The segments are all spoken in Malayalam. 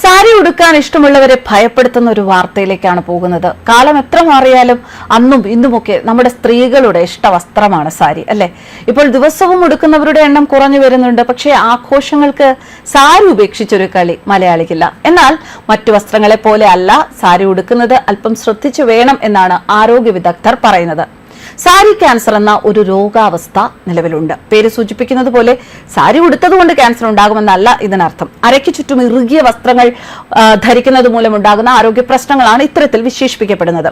സാരി ഉടുക്കാൻ ഇഷ്ടമുള്ളവരെ ഭയപ്പെടുത്തുന്ന ഒരു വാർത്തയിലേക്കാണ് പോകുന്നത്. കാലം എത്ര മാറിയാലും അന്നും ഇന്നുമൊക്കെ നമ്മുടെ സ്ത്രീകളുടെ ഇഷ്ട വസ്ത്രമാണ് സാരി അല്ലെ? ഇപ്പോൾ ദിവസവും ഉടുക്കുന്നവരുടെ എണ്ണം കുറഞ്ഞു വരുന്നുണ്ട്. പക്ഷേ ആഘോഷങ്ങൾക്ക് സാരി ഉപേക്ഷിച്ചൊരു കളി മലയാളിക്കില്ല. എന്നാൽ മറ്റു വസ്ത്രങ്ങളെ പോലെ അല്ല സാരി ഉടുക്കുന്നത്. അല്പം ശ്രദ്ധിച്ചു വേണം എന്നാണ് ആരോഗ്യ വിദഗ്ധർ പറയുന്നത്. സാരി ക്യാൻസർ എന്ന ഒരു രോഗാവസ്ഥ നിലവിലുണ്ട്. പേര് സൂചിപ്പിക്കുന്നത് പോലെ സാരി ഉടുത്തതുകൊണ്ട് ക്യാൻസർ ഉണ്ടാകുമെന്നല്ല ഇതിനർത്ഥം. അരയ്ക്ക് ചുറ്റും ഇറുകിയ വസ്ത്രങ്ങൾ ധരിക്കുന്നത് മൂലമുണ്ടാകുന്ന ആരോഗ്യ പ്രശ്നങ്ങളാണ് ഇത്തരത്തിൽ വിശേഷിപ്പിക്കപ്പെടുന്നത്.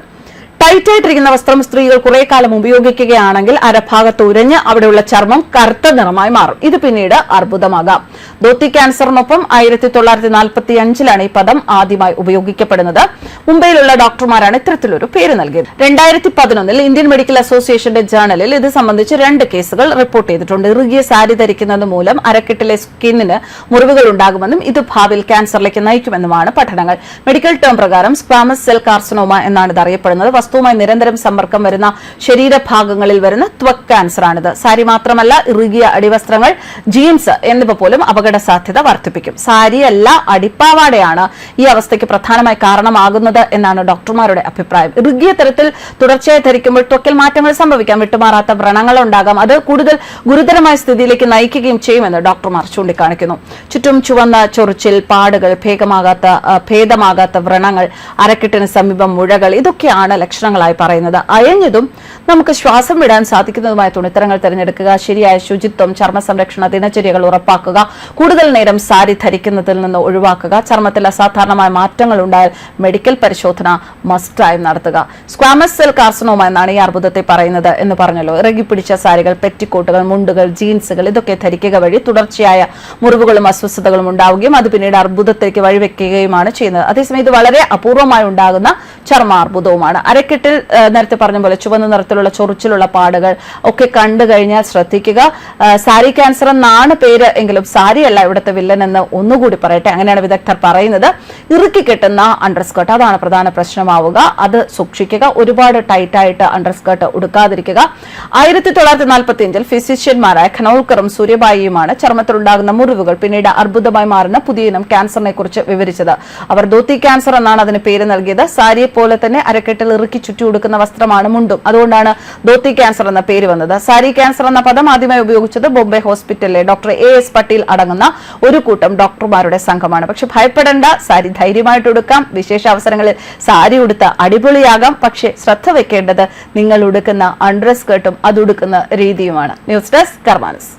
ടൈറ്റായിട്ടിരിക്കുന്ന വസ്ത്രം സ്ത്രീകൾ കുറെ കാലം ഉപയോഗിക്കുകയാണെങ്കിൽ അരഭാഗത്ത് ഉരഞ്ഞ് അവിടെയുള്ള ചർമ്മം കറുത്ത നിറമായി മാറും. ഇത് പിന്നീട് അർബുദമാകാം. ധോത്തി ക്യാൻസറിനൊപ്പം ആയിരത്തി തൊള്ളായിരത്തി നാൽപ്പത്തി അഞ്ചിലാണ് ഈ പദം ആദ്യമായി ഉപയോഗിക്കപ്പെടുന്നത്. മുംബൈയിലുള്ള ഡോക്ടർമാരാണ് ഇത്തരത്തിലൊരു പേര് നൽകിയത്. രണ്ടായിരത്തി പതിനൊന്നിൽ ഇന്ത്യൻ മെഡിക്കൽ അസോസിയേഷന്റെ ജേണലിൽ ഇത് സംബന്ധിച്ച് രണ്ട് കേസുകൾ റിപ്പോർട്ട് ചെയ്തിട്ടുണ്ട്. ഇറുകിയ സാരി ധരിക്കുന്നത് മൂലം അരക്കെട്ടിലെ സ്കിന്നിന് മുറിവുകൾ ഉണ്ടാകുമെന്നും ഇത് ഭാവിയിൽ ക്യാൻസറിലേക്ക് നയിക്കുമെന്നുമാണ് പഠനങ്ങൾ. മെഡിക്കൽ ടേം പ്രകാരം സ്ക്വാമസ് സെൽ കാർസിനോമ എന്നാണ് ഇത് അറിയപ്പെടുന്നത്. വസ്തുവുമായി നിരന്തരം സമ്പർക്കം വരുന്ന ശരീരഭാഗങ്ങളിൽ വരുന്ന ത്വക് ക്യാൻസറാണിത്. സാരി മാത്രമല്ല ഇറുകിയ അടിവസ്ത്രങ്ങൾ ജീൻസ് എന്നിവ പോലും അപകട സാധ്യത വർദ്ധിപ്പിക്കും. സാരിയല്ല അടിപ്പാവാടയാണ് ഈ അവസ്ഥയ്ക്ക് പ്രധാനമായി കാരണമാകുന്നത് എന്നാണ് ഡോക്ടർമാരുടെ അഭിപ്രായം. ഇറുകിയ തരത്തിൽ തുടർച്ചയായി ധരിക്കുമ്പോൾ ത്വക്കിൽ മാറ്റങ്ങൾ സംഭവിക്കാം. വിട്ടുമാറാത്ത വ്രണങ്ങൾ ഉണ്ടാകാം അത് കൂടുതൽ ഗുരുതരമായ സ്ഥിതിയിലേക്ക് നയിക്കുകയും ചെയ്യുമെന്ന് ഡോക്ടർമാർ ചൂണ്ടിക്കാണിക്കുന്നു. ചുറ്റും ചുവന്ന ചൊറിച്ചിൽ പാടുകൾ ഭേദമാകാത്ത ഭേദമാകാത്ത വ്രണങ്ങൾ അരക്കെട്ടിന് സമീപം മുഴകൾ ഇതൊക്കെയാണ് ലക്ഷണങ്ങളായി പറയുന്നത്. അയഞ്ഞതും നമുക്ക് ശ്വാസം വിടാൻ സാധിക്കുന്നതുമായ തുണിത്തരങ്ങൾ തിരഞ്ഞെടുക്കുക ശരിയായ ശുചിത്വം ചർമ്മ സംരക്ഷണ ദിനചര്യകൾ ഉറപ്പാക്കുക കൂടുതൽ നേരം സാരി ധരിക്കുന്നതിൽ നിന്ന് ഒഴിവാക്കുക ചർമ്മത്തിൽ അസാധാരണമായ മാറ്റങ്ങൾ ഉണ്ടായാൽ മെഡിക്കൽ പരിശോധന മസ്റ്റായി നടത്തുക. സ്ക്വാമസ് സെൽ കാർസിനോമ എന്നാണ് ഈ അർബുദത്തെ പറയുന്നത് എന്ന് പറഞ്ഞല്ലോ. ഇറങ്ങിപ്പിടിച്ച സാരികൾ പെറ്റിക്കോട്ടുകൾ മുണ്ടുകൾ ജീൻസുകൾ ഇതൊക്കെ ധരിക്കുക വഴി തുടർച്ചയായ മുറിവുകളും അസ്വസ്ഥതകളും ഉണ്ടാവുകയും അത് പിന്നീട് അർബുദത്തേക്ക് വഴിവെക്കുകയുമാണ് ചെയ്യുന്നത്. അതേസമയം ഇത് വളരെ അപൂർവമായി ഉണ്ടാകുന്ന ചർമ്മാർബുദവുമാണ് അരക്കെട്ടിൽ ആ, നേരത്തെ പറഞ്ഞ പോലെ ചുവന്ന നിറത്തിലുള്ള ചൊറിച്ചിലുള്ള പാടുകൾ ഒക്കെ കണ്ടു കഴിഞ്ഞാൽ ശ്രദ്ധിക്കുക. സാരി ക്യാൻസർ എന്നാണ് പേര് എങ്കിലും സാരിയല്ല ഇവിടുത്തെ വില്ലൻ എന്ന് ഒന്നുകൂടി പറയട്ടെ. അങ്ങനെയാണ് വിദഗ്ധർ പറയുന്നത്. ഇറുക്കി കെട്ടുന്ന അണ്ടർസ്കേർട്ട് അതാണ് പ്രധാന പ്രശ്നമാവുക. അത് സൂക്ഷിക്കുക. ഒരുപാട് ടൈറ്റായിട്ട് അണ്ടർസ്കേർട്ട് ഉടുക്കാതിരിക്കുക. ആയിരത്തി തൊള്ളായിരത്തി നാൽപ്പത്തി അഞ്ചിൽ ഫിസിഷ്യന്മാരായ ഖനോൾക്കറും സൂര്യബായിയുമാണ് ചർമ്മത്തിലുണ്ടാകുന്ന മുറിവുകൾ പിന്നീട് അർബുദമായി മാറുന്ന പുതിയ ഇനം ക്യാൻസറിനെ കുറിച്ച് വിവരിച്ചത്. അവർ ദോത്തി ക്യാൻസർ എന്നാണ് അതിന് പേര് നൽകിയത്. സാരിയെ പോലെ തന്നെ അരക്കെട്ടിൽ ഇറുക്കി ചുറ്റി ഉടുക്കുന്ന വസ്ത്രമാണ് മുണ്ടും. അതുകൊണ്ടാണ് ദോത്തി ക്യാൻസർ എന്ന പേര് വന്നത്. സാരി ക്യാൻസർ എന്ന പദം ആദ്യമായി ഉപയോഗിച്ചത് ബോംബെ ഹോസ്പിറ്റലിലെ ഡോക്ടർ എ എസ് പട്ടീൽ അടങ്ങുന്ന ഒരു കൂട്ടം ഡോക്ടർമാരുടെ സംഘമാണ്. പക്ഷെ ഭയപ്പെടേണ്ട സാരി ധൈര്യമായിട്ട് ഉടുക്കാം വിശേഷ അവസരങ്ങളിൽ സാരി ഉടുത്ത അടിപൊളിയാകാം. പക്ഷെ ശ്രദ്ധ വെക്കേണ്ടത് നിങ്ങൾ ഉടുക്കുന്ന അണ്ടർ സ്കേർട്ടും അത് ഉടുക്കുന്ന രീതിയുമാണ്. News desk കർമാനസ്.